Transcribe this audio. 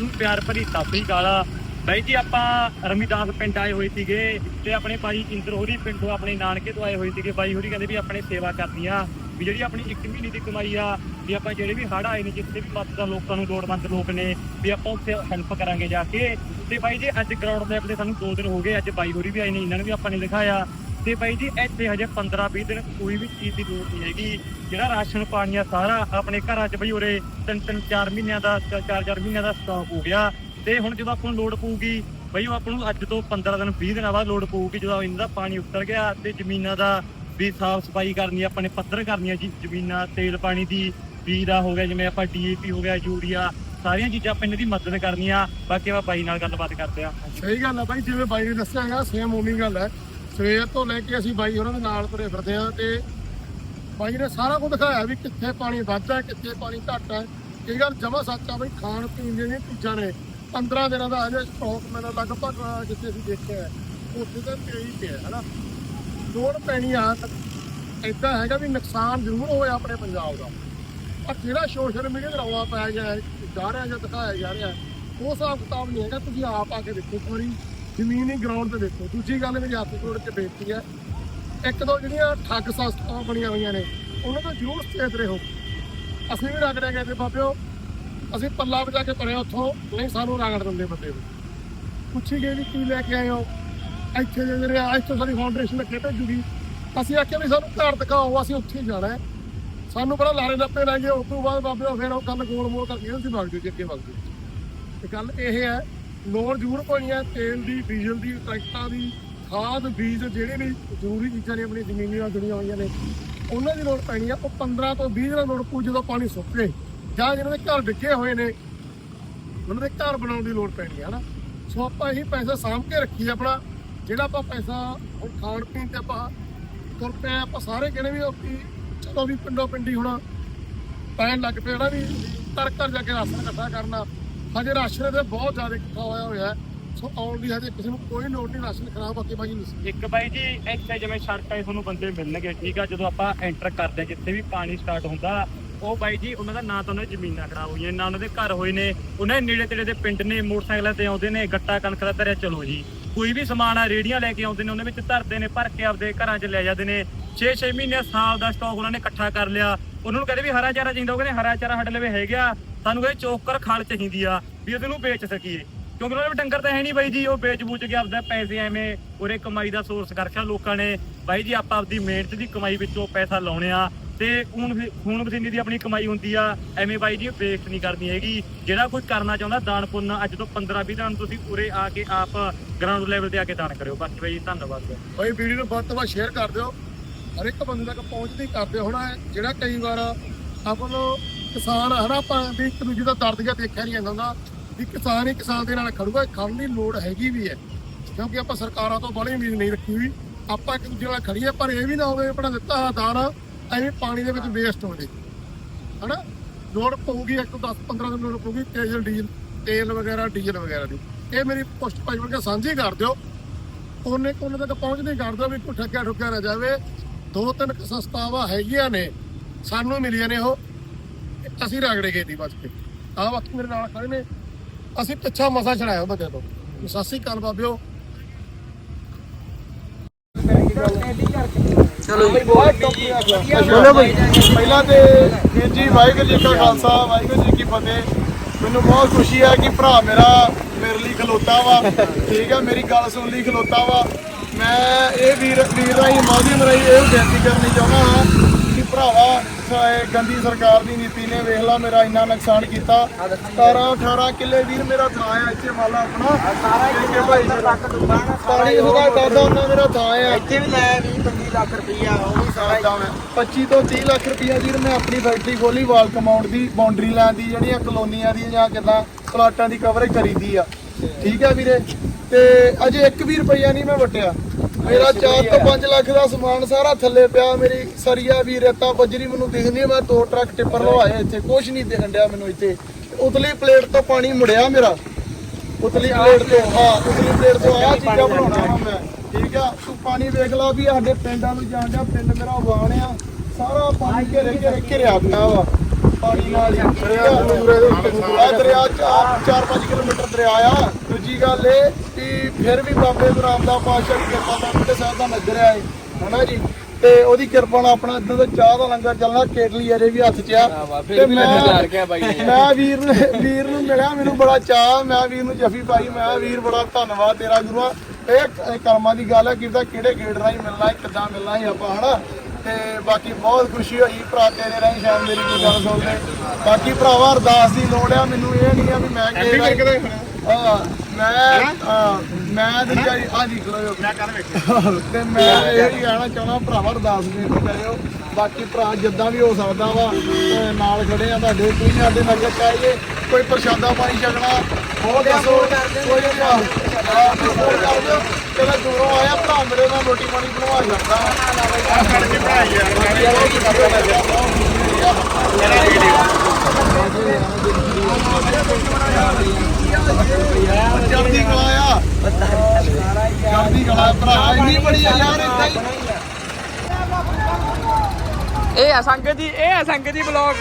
ਸਾਰਿਆਂ ਨੂੰ ਪਿਆਰ ਭਰੀ ਸਤਿ ਸ੍ਰੀ ਅਕਾਲ ਬਾਈ ਜੀ, ਆਪਾਂ ਰਮੀਦਾਸ ਪਿੰਡ ਆਏ ਹੋਏ ਸੀਗੇ ਤੇ ਆਪਣੇ ਭਾਈ ਇੰਦਰ ਹੋਰੀ ਪਿੰਡੋਂ ਆਪਣੇ ਨਾਨਕੇ ਤੋਂ ਆਏ ਹੋਏ ਸੀਗੇ। ਬਾਈ ਹੋਰੀ ਕਹਿੰਦੇ ਵੀ ਆਪਣੇ ਸੇਵਾ ਕਰਨੀ ਆ, ਵੀ ਜਿਹੜੀ ਆਪਣੀ 1 ਮਹੀਨੇ ਦੀ ਕਮਾਈ ਆ, ਵੀ ਆਪਾਂ ਜਿਹੜੇ ਵੀ ਹੜ੍ਹ ਆਏ ਨੇ, ਜਿੱਥੇ ਵੀ ਮਦਦ ਦਾ ਲੋਕਾਂ ਨੂੰ ਲੋੜਵੰਦ ਲੋਕ ਨੇ, ਵੀ ਆਪਾਂ ਉੱਥੇ ਹੈਲਪ ਕਰਾਂਗੇ ਜਾ ਕੇ। ਤੇ ਬਾਈ ਜੀ, ਅੱਜ ਗਰਾਊਂਡ ਲੈਵਲ ਤੇ ਸਾਨੂੰ 2 ਦਿਨ ਹੋ ਗਏ, ਅੱਜ ਬਾਈ ਹੋਰੀ ਵੀ ਆਏ ਨੇ, ਇਹਨਾਂ ਨੂੰ ਵੀ ਆਪਾਂ ਨੇ ਦਿਖਾਇਆ। ਤੇ ਬਾਈ ਜੀ ਇੱਥੇ ਹਜੇ 15 20 ਦਿਨ ਕੋਈ ਵੀ ਚੀਜ਼ ਦੀ ਲੋੜ ਨਹੀਂ ਹੈਗੀ। ਜਿਹੜਾ ਰਾਸ਼ਨ ਪਾਣੀ ਆ ਸਾਰਾ ਆਪਣੇ ਘਰਾਂ 'ਚ ਬਈ ਉਰੇ ਤਿੰਨ ਤਿੰਨ ਚਾਰ ਮਹੀਨਿਆਂ ਦਾ ਚਾਰ ਚਾਰ ਮਹੀਨਿਆਂ ਦਾ ਸਟਾਕ ਹੋ ਗਿਆ। ਤੇ ਹੁਣ ਜਦੋਂ ਆਪਾਂ ਨੂੰ ਲੋੜ ਪਊਗੀ ਬਈ ਉਹ ਆਪਾਂ ਨੂੰ ਅੱਜ ਤੋਂ 15 ਦਿਨ 20 ਦਿਨਾਂ ਬਾਅਦ ਲੋੜ ਪਊਗੀ ਜਦੋਂ ਇਹਨਾਂ ਦਾ ਪਾਣੀ ਉਤਰ ਗਿਆ ਤੇ ਜ਼ਮੀਨਾਂ ਦਾ ਵੀ ਸਾਫ਼ ਸਫ਼ਾਈ ਕਰਨੀ ਆ, ਆਪਾਂ ਨੇ ਪੱਧਰ ਕਰਨੀ ਆ ਜੀ ਜ਼ਮੀਨਾਂ ਤੇਲ ਪਾਣੀ ਦੀ ਬੀ ਦਾ ਹੋ ਗਿਆ ਜਿਵੇਂ ਆਪਾਂ ਡੀਏਪੀ ਹੋ ਗਿਆ ਯੂਰੀਆ ਸਾਰੀਆਂ ਚੀਜ਼ਾਂ ਆਪਾਂ ਇਹਨਾਂ ਦੀ ਮਦਦ ਕਰਨੀ ਆ ਬਾਕੀ ਆਪਾਂ ਬਾਈ ਨਾਲ ਗੱਲਬਾਤ ਕਰਦੇ ਆ ਸਹੀ ਗੱਲ ਆ ਬਾਈ ਜਿਵੇਂ ਬਾਈ ਨੇ ਦੱਸਿਆ ਹੈਗਾ ਸੇਮ ਉਮੀ ਗੱਲ ਹੈ। ਸਵੇਰ ਤੋਂ ਲੈ ਕੇ ਅਸੀਂ ਬਾਈ ਉਹਨਾਂ ਦੇ ਨਾਲ ਤੁਰੇ ਫਿਰਦੇ ਆ ਤੇ ਬਾਈ ਨੇ ਸਾਰਾ ਕੁਝ ਦਿਖਾਇਆ ਵੀ ਕਿੱਥੇ ਪਾਣੀ ਵੱਧਦਾ ਹੈ, ਕਿੱਥੇ ਪਾਣੀ ਘੱਟ ਹੈ। ਇਹ ਗੱਲ ਜਮਾ ਸੱਚ ਆ ਬਈ ਖਾਣ ਪੀਣ ਦੀਆਂ ਚੀਜ਼ਾਂ ਨੇ 15 ਦਿਨਾਂ ਦਾ ਹਜੇ ਸਟਾਕ ਮੈਨੂੰ ਲਗਭਗ ਜਿੱਥੇ ਅਸੀਂ ਦੇਖਿਆ ਉੱਥੇ ਤਾਂ ਪਿਆ ਹੀ ਪਿਆ ਹੈ ਨਾ ਲੋੜ ਪੈਣੀ ਆ ਏਦਾਂ ਹੈਗਾ ਵੀ ਨੁਕਸਾਨ ਜ਼ਰੂਰ ਹੋਇਆ ਆਪਣੇ ਪੰਜਾਬ ਦਾ। ਪਰ ਜਿਹੜਾ ਸੋਸ਼ਲ ਮੀਡੀਆ ਤੇ ਰੌਲਾ ਪਾਇਆ ਗਿਆ ਜਾ ਰਿਹਾ ਜਾਂ ਦਿਖਾਇਆ ਜਾ ਰਿਹਾ ਉਹ ਹਿਸਾਬ ਕਿਤਾਬ ਨਹੀਂ ਹੈਗਾ ਤੁਸੀਂ ਆਪ ਆ ਕੇ ਦੇਖੋ ਇੱਕ ਵਾਰੀ। ਜ਼ਮੀਨੀ ਗਰਾਊਂਡ ਤੇ ਦੇਖੋ। ਦੂਜੀ ਗੱਲ ਮੇਰੀ ਹੱਥ ਜੋੜ ਕੇ ਬੇਨਤੀ ਹੈ। ਇੱਕ ਦੋ ਜਿਹੜੀਆਂ ਠੱਗ ਸੰਸਥਾਵਾਂ ਬਣੀਆਂ ਹੋਈਆਂ ਨੇ, ਉਹਨਾਂ ਤੋਂ ਜ਼ਰੂਰ ਸਚੇਤ ਰਹੋ। ਅਸੀਂ ਵੀ ਰਗੜਿਆ ਗਏ ਤੇ ਬਾਬਿਓ। ਅਸੀਂ ਪੱਲਾ ਵਜਾ ਕੇ ਪਰੇ ਉੱਥੋਂ। ਨਹੀਂ ਸਾਨੂੰ ਰਗੜ ਦਿੰਦੇ ਬੰਦੇ ਨੂੰ ਪੁੱਛੀ ਗਏ ਵੀ ਕੀ ਲੈ ਕੇ ਆਏ ਹੋ? ਇੱਥੇ ਦੇ ਜਿਹੜੇ ਆ, ਇੱਥੇ ਸਾਡੀ ਫਾਊਂਡੇਸ਼ਨ ਅੱਗੇ ਭੇਜੂਗੀ। ਅਸੀਂ ਆਖਿਆ ਵੀ ਸਾਨੂੰ ਘਰ ਦਿਖਾਓ, ਅਸੀਂ ਉੱਥੇ ਹੀ ਜਾਣਾ ਹੈ। ਸਾਨੂੰ ਬੜਾ ਲਾਰੇ ਲੱਪੇ ਲੈ ਗਏ। ਉਸ ਤੋਂ ਬਾਅਦ ਬਾਬੇ ਫਿਰ ਉਹ ਗੱਲ ਗੋਲ ਮੋਲ ਕਰਕੇ ਅਸੀਂ ਵਗ ਜਾਓ ਜੀ, ਅੱਗੇ ਵਗ ਜਾਓ। ਤੇ ਗੱਲ ਇਹ ਹੈ ਲੋੜ ਜ਼ਰੂਰ ਪੈਣੀ ਹੈ ਤੇਲ ਦੀ, ਡੀਜ਼ਲ ਦੀ, ਟਰੈਕਟਰਾਂ ਦੀ, ਖਾਦ, ਬੀਜ ਜਿਹੜੇ ਵੀ ਜ਼ਰੂਰੀ ਚੀਜ਼ਾਂ ਨੇ ਆਪਣੀ ਜ਼ਮੀਨੀ ਨਾਲ ਜੁੜੀਆਂ ਹੋਈਆਂ ਨੇ, ਉਹਨਾਂ ਦੀ ਲੋੜ ਪੈਣੀ ਆ ਉਹ 15 ਤੋਂ 20 ਦਿਨਾਂ ਲੋੜ ਪਊ ਜਦੋਂ ਪਾਣੀ ਸੁੱਕੇ ਜਾਂ ਜਿਹਨਾਂ ਦੇ ਘਰ ਡਿੱਗੇ ਹੋਏ ਨੇ, ਉਹਨਾਂ ਦੇ ਘਰ ਬਣਾਉਣ ਦੀ ਲੋੜ ਪੈਣੀ ਹੈ ਨਾ ਸੋ ਆਪਾਂ ਇਹੀ ਪੈਸਾ ਸਾਂਭ ਕੇ ਰੱਖੀਏ ਆਪਣਾ, ਜਿਹੜਾ ਆਪਾਂ ਪੈਸਾ ਹੁਣ ਖਾਣ ਪੀਣ ਤੇ ਆਪਾਂ ਤੁਰ ਪਏ ਆਪਾਂ ਸਾਰੇ ਕਹਿੰਦੇ ਵੀ ਉਹ ਕੀ ਚਲੋ ਵੀ ਪਿੰਡੋਂ ਪਿੰਡੀ ਹੁਣ ਪੈਣ ਲੱਗ ਪਿਆ ਜਿਹੜਾ ਵੀ ਘਰ ਘਰ ਜਾ ਕੇ ਰਾਸ਼ਨ ਇਕੱਠਾ ਕਰਨਾ। ਹਜੇ ਰਾਸ਼ਨ ਦੇ ਬਹੁਤ ਜ਼ਿਆਦਾ ਇਕੱਠਾ ਹੋਇਆ ਹੋਇਆ ਸੋ ਆਉਣ ਦੀ ਹਜੇ ਕਿਸੇ ਨੂੰ ਕੋਈ ਲੋੜ ਨਹੀਂ ਰਾਸ਼ਨ ਖਰਾਬ ਬਾਕੀ ਬਾਈ ਨਹੀਂ ਇੱਕ ਬਾਈ ਜੀ, ਇੱਥੇ ਜਿਵੇਂ ਸੜਕਾਂ 'ਤੇ ਤੁਹਾਨੂੰ ਬੰਦੇ ਮਿਲਣਗੇ, ਠੀਕ ਆ? ਜਦੋਂ ਆਪਾਂ ਐਂਟਰ ਕਰਦੇ ਜਿੱਥੇ ਵੀ ਪਾਣੀ ਸਟਾਰਟ ਹੁੰਦਾ, ਉਹ ਬਾਈ ਜੀ, ਉਹਨਾਂ ਦਾ ਨਾਂ ਤਾਂ ਉਹਨਾਂ ਦੀ ਜ਼ਮੀਨਾਂ ਖਰਾਬ ਹੋਈਆਂ, ਨਾ ਉਹਨਾਂ ਦੇ ਘਰ ਹੋਏ ਨੇ, ਉਹਨਾਂ ਦੇ ਨੇੜੇ ਤੇੜੇ ਦੇ ਪਿੰਡ ਨੇ, ਮੋਟਰਸਾਈਕਲਾਂ ਤੇ ਆਉਂਦੇ ਨੇ, ਗੱਟਾ ਕਣਕ ਦਾ ਧਰਿਆ, ਚਲੋ ਜੀ। ਕੋਈ ਵੀ ਸਮਾਨ ਆ ਰੇੜੀਆਂ ਲੈ ਕੇ ਆਉਂਦੇ ਨੇ ਉਹਨਾਂ ਵਿੱਚ ਧਰਦੇ ਨੇ, ਭਰ ਕੇ ਆਪਦੇ ਘਰਾਂ 'ਚ ਲੈ ਜਾਂਦੇ ਨੇ। 6-6 ਮਹੀਨੇ ਸਾਲ ਦਾ ਸਟਾਕ ਉਹਨਾਂ ਨੇ ਇਕੱਠਾ ਕਰ ਲਿਆ। ਉਹਨਾਂ ਨੂੰ ਕਹਿੰਦੇ ਵੀ ਹਰਾ ਚਾਰਾ ਚਾਹੀਦਾ, ਉਹ ਕਹਿੰਦੇ ਹਰਾ ਚਾਰਾ ਸਾਡੇ ਲਵੇ ਹੈਗਾ ਸਾਨੂੰ ਕਹਿੰਦੇ ਚੋਕਰ ਖਲ ਚਾਹੀਦੀ ਆ ਵੀ ਉਹਨੂੰ ਵੇਚ ਸਕੀਏ। ਕਿਉਂਕਿ ਉਹਨਾਂ ਦੇ ਡੰਗਰ ਤਾਂ ਹੈ ਨਹੀਂ ਬਾਈ ਜੀ, ਉਹ ਵੇਚ ਬੂਚ ਕੇ ਆਪਦਾ ਪੈਸੇ ਐਵੇਂ ਉਰੇ ਕਮਾਈ ਦਾ ਸੋਰਸ ਕਰਕੇ ਲੋਕਾਂ ਨੇ। ਬਾਈ ਜੀ, ਆਪਾਂ ਆਪਦੀ ਮਿਹਨਤ ਦੀ ਕਮਾਈ ਵਿੱਚੋਂ ਪੈਸਾ ਲਾਉਣੇ ਆ ਤੇ ਖੂਨ ਖੂਨ ਪਸੀਨੇ ਦੀ ਆਪਣੀ ਕਮਾਈ ਹੁੰਦੀ ਆ, ਐਵੇਂ ਬਾਈ ਜੀ ਵੇਸਟ ਨਹੀਂ ਕਰਨੀ ਹੈਗੀ। ਜਿਹੜਾ ਕੋਈ ਕਰਨਾ ਚਾਹੁੰਦਾ ਦਾਨ ਪੁੰਨ ਅੱਜ ਤੋਂ 15 20 ਦਿਨ ਤੁਸੀਂ ਉਰੇ ਆ ਕੇ ਆਪ ਗਰਾਊਂਡ ਲੈਵਲ ਤੇ ਆ ਕੇ ਦਾਨ ਕਰਿਓ। ਬਾਕੀ ਬਾਈ ਜੀ, ਧੰਨਵਾਦ। ਬਾਈ, ਵੀਡੀਓ ਨੂੰ ਵੱਧ ਤੋਂ ਵੱਧ ਸ਼ੇਅਰ ਕਰ ਦਿਓ। ਹਰ ਇੱਕ ਬੰਦੇ ਤੱਕ ਪਹੁੰਚਦੀ ਕਰਦੇ। ਹੋਣਾ ਜਿਹੜਾ ਕਈ ਵਾਰ ਆਪਾਂ ਨੂੰ ਕਿਸਾਨ ਹਨਾ ਆਪਾਂ ਵੀ ਇੱਕ ਦੂਜੇ ਦਾ ਦਰਦ ਜਿਹਾ ਦੇਖਿਆ ਨਹੀਂ ਜਾਂਦਾ। ਹੁੰਦਾ ਵੀ ਕਿਸਾਨ ਹੀ ਕਿਸਾਨ ਦੇ ਨਾਲ ਖੜੂਗਾ, ਖੜਨ ਦੀ ਲੋੜ ਹੈਗੀ ਵੀ ਹੈ। ਕਿਉਂਕਿ ਆਪਾਂ ਸਰਕਾਰਾਂ ਤੋਂ ਬੜੀ ਉਮੀਦ ਨਹੀਂ ਰੱਖੀ ਹੋਈ। ਆਪਾਂ ਇੱਕ ਦੂਜੇ ਨਾਲ ਖੜੀਏ, ਪਰ ਇਹ ਵੀ ਨਾ ਹੋਵੇ ਆਪਣਾ ਦਿੱਤਾ ਹੋਇਆ ਦਾਣਾ ਐਵੇਂ ਪਾਣੀ ਦੇ ਵਿੱਚ ਵੇਸਟ ਹੋ ਜੇ। ਹਨਾ? ਲੋੜ ਪਊਗੀ, ਇੱਕ ਤੋਂ 10 15 ਦਿਨ ਲੋੜ ਪਊਗੀ, ਤੇਲ, ਡੀਜ਼ਲ, ਤੇਲ ਵਗੈਰਾ, ਡੀਜ਼ਲ ਵਗੈਰਾ ਦੀ। ਇਹ ਮੇਰੀ ਪੋਸਟ ਭਾਈ ਬਣ ਸਾਂਝੀ ਕਰ ਦਿਓ। ਉਹਨੇ ਕੋਨੇ ਤੱਕ ਪਹੁੰਚ ਨਹੀਂ ਦਿਓ ਵੀ ਕੋਈ ਠੱਗਿਆ ਠੁੱਗਿਆ ਨਾ ਜਾਵੇ। ਦੋ ਤਿੰਨ ਕੁ ਸੰਸਥਾਵਾਂ ਹੈਗੀਆਂ ਨੇ ਸਾਨੂੰ ਮਿਲੀਆਂ ਨੇ ਉਹ। ਅਸੀਂ ਰਗੜੇ ਗਏ ਦੀ ਬਸ ਕੇ। ਆਹ ਬਾਕੀ ਮੇਰੇ ਨਾਲ ਖੜੇ ਨੇ। ਅਸੀਂ ਪਿੱਛਾ ਮਸਾ ਛੜਾਇਆ ਬੰਦੇ ਤੋਂ। ਸਤਿ ਸ੍ਰੀ ਅਕਾਲ ਬਾਬਿਓ। ਚਲੋ ਬਈ। ਪਹਿਲਾਂ ਤੇ ਵੀਰ ਜੀ ਵਾਹਿਗੁਰੂ ਜੀ ਕਾ ਖਾਲਸਾ ਵਾਹਿਗੁਰੂ ਜੀ ਕੀ ਫਤਿਹ। ਮੈਨੂੰ ਬਹੁਤ ਖੁਸ਼ੀ ਹੈ ਕਿ ਭਰਾ ਮੇਰਾ ਮੇਰੇ ਲਈ ਖਲੋਤਾ ਵਾ। ਠੀਕ ਹੈ ਮੇਰੀ ਗੱਲ ਸੁਣ ਲਈ ਖਲੋਤਾ ਵਾ। ਮੈਂ ਇਹ ਵੀਰ ਵੀਰ ਰਾਹੀਂ ਮਾਧਿਅਮ ਰਾਹੀਂ ਇਹ ਬੇਨਤੀ ਕਰਨੀ ਚਾਹੁੰਦਾ ਹਾਂ ਕਿ ਭਰਾਵਾ ਗੰਦੀ ਸਰਕਾਰ ਦੀ ਨੀਤੀ ਨੇ ਵੇਖ ਲਾ ਮੇਰਾ ਇੰਨਾ ਨੁਕਸਾਨ ਕੀਤਾ। 17 18 ਕਿੱਲੇ ਵੀਰ ਮੇਰਾ ਥਾਂ ਹੈ ਇੱਥੇ ਮਾਲਾ ਆਪਣਾ। ਹੈ ਭਾਈ ਪਾਣੀ ਉਹਦਾ ਦਾਦਾ ਉਹਨਾਂ ਮੇਰਾ ਥਾਂ ਹੈ ਇੱਥੇ ਵੀ ਲੈ 20 25 ਲੱਖ ਰੁਪਈਆ ਉਹ ਵੀ ਸਾਰਾ ਸਾਡਾ ਮੈਂ 25 ਤੋਂ 30 ਲੱਖ ਰੁਪਈਆ ਵੀਰ ਮੈਂ ਆਪਣੀ ਫੈਕਟਰੀ ਖੋਲੀ ਵਾਲ ਕਮਾਉਂਡ ਦੀ ਬਾਉਂਡਰੀ ਲਾਈਨ ਦੀ ਜਿਹੜੀਆਂ ਕਲੋਨੀਆਂ ਦੀ ਜਾਂ ਕਿੱਦਾਂ ਪਲਾਟਾਂ ਦੀ ਕਵਰੇਜ ਕਰੀਦੀ ਆ। ਠੀਕ ਆ ਵੀਰੇ? ਤੇ ਅਜੇ 1 ਵੀ ਰੁਪਈਆ ਨਹੀਂ ਮੈਂ ਵਟਿਆ। ਮੇਰਾ 4 ਤੋਂ 5 ਲੱਖ ਦਾ ਸਮਾਨ ਸਾਰਾ ਥੱਲੇ ਪਿਆ। ਮੇਰੀ ਸਰੀਆ ਵੀ ਰੇਤਾ ਬਜਰੀ ਮੈਨੂੰ ਦਿਖਦੀ ਮੈਂ ਦੋ ਟਰੱਕ ਟਿੱਪਰ ਲਵਾਏ ਇੱਥੇ। ਕੁਝ ਨਹੀਂ ਦਿਖਣ ਡਿਆ ਮੈਨੂੰ ਇੱਥੇ। ਉਤਲੀ ਪਲੇਟ ਤੋਂ ਪਾਣੀ ਮੁੜਿਆ ਮੇਰਾ। ਉਤਲੀ ਪਲੇਟ ਤੋਂ ਹਾਂ ਉਤਲੀ ਪਲੇਟ ਤੋਂ ਆ ਚੀਜ਼ਾਂ ਬਣਾਉਣਾ ਮੈਂ। ਠੀਕ ਆ? ਤੂੰ ਪਾਣੀ ਵੇਖ ਲਾ ਵੀ ਸਾਡੇ ਪਿੰਡਾਂ ਨੂੰ ਜਾਣ ਡਿਆ। ਪਿੰਡ ਮੇਰਾ ਵਾਣ ਆ ਸਾਰਾ ਪਾਣੀ ਘੇਰੇ ਘੇਰੇ ਘਿਰਿਆ ਪਿਆ ਵਾ। ਪਾਣੀ ਨਾਲ ਹੀ ਆ ਦਰਿਆ 4-5 ਕਿਲੋਮੀਟਰ ਦਰਿਆ ਆ ਦੂਜੀ ਗੱਲ ਇਹ ਕਿ ਫਿਰ ਵੀ ਬਾਬੇ ਗੁਰਾਮ ਦਾ ਪਾਸ਼ਾ ਦੀ ਕਿਰਪਾ ਨਾਲ ਬੁੱਢੇ ਸਾਹਿਬ ਦਾ ਨਗਰ ਆ ਹਨਾ ਜੀ ਤੇ ਉਹਦੀ ਕਿਰਪਾ ਨਾਲ ਆਪਣਾ ਇਦਾਂ ਦਾ ਚਾਹ ਦਾ ਲੰਗਰ ਚੱਲਣਾ ਕੇਟਲੀ ਅਜੇ ਵੀ ਹੱਥ 'ਚ ਆ ਤੇ ਮੈਂ ਮੈਂ ਵੀਰ ਨੂੰ ਵੀਰ ਨੂੰ ਮਿਲਿਆ ਮੈਨੂੰ ਬੜਾ ਚਾਹ ਮੈਂ ਵੀਰ ਨੂੰ ਜਫੀ ਪਾਈ ਮੈਂ ਵੀਰ ਬੜਾ ਧੰਨਵਾਦ ਤੇਰਾ ਗੁਰੂਆ। ਇਹ ਕ- ਕਰਮਾਂ ਦੀ ਗੱਲ ਹੈ ਕਿ ਕਿਹੜੇ ਗੇੜ ਰਾਹੀਂ ਮਿਲਣਾ ਹੈ ਕਿੱਦਾਂ ਮਿਲਣਾ ਹੈ ਆਪਾਂ, ਹਨਾ? ਤੇ ਬਾਕੀ ਬਹੁਤ ਖੁਸ਼ੀ ਹੋਈ ਭਰਾ ਤੇਰੇ ਰਾਹੀਂ ਸ਼ਾਮ ਮੇਰੀ ਕੋਈ ਗੱਲ ਸੁਣਦੇ। ਬਾਕੀ ਭਰਾਵਾ ਅਰਦਾਸ ਦੀ ਲੋੜ ਆ ਮੈਨੂੰ ਇਹ ਨਹੀਂ ਆ ਵੀ ਮੈਂ ਹਾਂ ਮੈਂ ਹਾਂ, ਮੈਂ ਤੇ ਜਾਈ ਆ ਜੀ ਖੜੋ ਮੈਂ ਕਰ ਤੇ ਮੈਂ ਇਹ ਹੀ ਕਹਿਣਾ ਚਾਹੁੰਦਾ ਭਰਾਵਾ ਅਰਦਾਸ ਬੇਨਤੀ ਕਰਿਓ। ਬਾਕੀ ਭਰਾ ਜਿੱਦਾਂ ਵੀ ਹੋ ਸਕਦਾ ਵਾ ਨਾਲ ਖੜੇ ਆ ਤੁਹਾਡੇ ਕੋਈ ਸਾਡੇ ਨਗਰ ਚਾਹੀਏ ਕੋਈ ਪ੍ਰਸ਼ਾਦਾ ਪਾਣੀ ਛਕਣਾ ਉਹ ਦੱਸੋ ਕੋਈ ਭਰਾ ਹਾਂ, ਫੋਨ ਕਰ ਦਿਓ। ਦੂਰੋਂ ਆਇਆ ਭਰਾ ਮੇਰੇ ਨਾਲ ਰੋਟੀ ਪਾਣੀ ਬਣਵਾ ਜਾਂਦਾ ਜਲਦੀ ਕਲਾ ਜਲਦੀ ਕਲਾ ਭਰਾ ਇੰਨੀ ਬੜੀ ਆ ਯਾਰ ਇਦਾਂ ਹੀ ਇਹ ਆ ਸੰਗਤ ਜੀ, ਇਹ ਆ ਸੰਗਤ ਜੀ ਬਲੌਗ